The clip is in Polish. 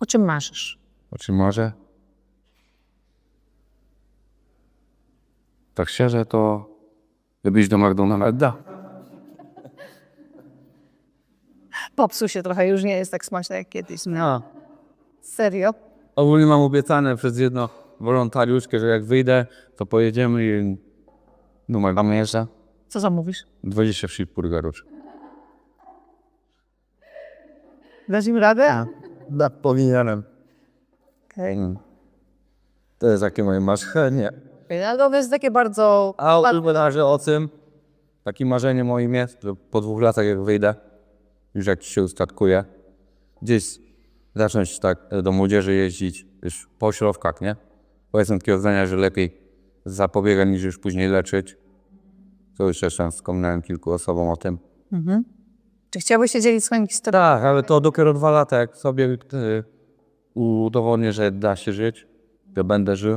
O czym marzysz? O czym może? Tak szczerze, to wybić do McDonalda. Popsuł się trochę, już nie jest tak smaczny jak kiedyś. No. Serio? Ogólnie mam obiecane przez jedno wolontariuszkę, że jak wyjdę, to pojedziemy i numer Tam jeszcze? Co zamówisz? 20 cheeseburgerów. Dasz im radę? Da, powinienem. Okej. To jest takie moje marzenie. No to jest takie bardzo... A ogólnie o tym, takim marzeniem moim jest, że po dwóch latach jak wyjdę, już jak się ustatkuje, gdzieś zacząć tak do młodzieży jeździć już po ośrodkach, nie? Bo jestem takiego zdania, że lepiej zapobiegać niż już później leczyć. To już zresztą wspomniałem kilku osobom o tym. Czy chciałbyś się dzielić swoją historią? Tak, ale to dopiero dwa lata, jak sobie y, udowodnię, że da się żyć, że będę żył,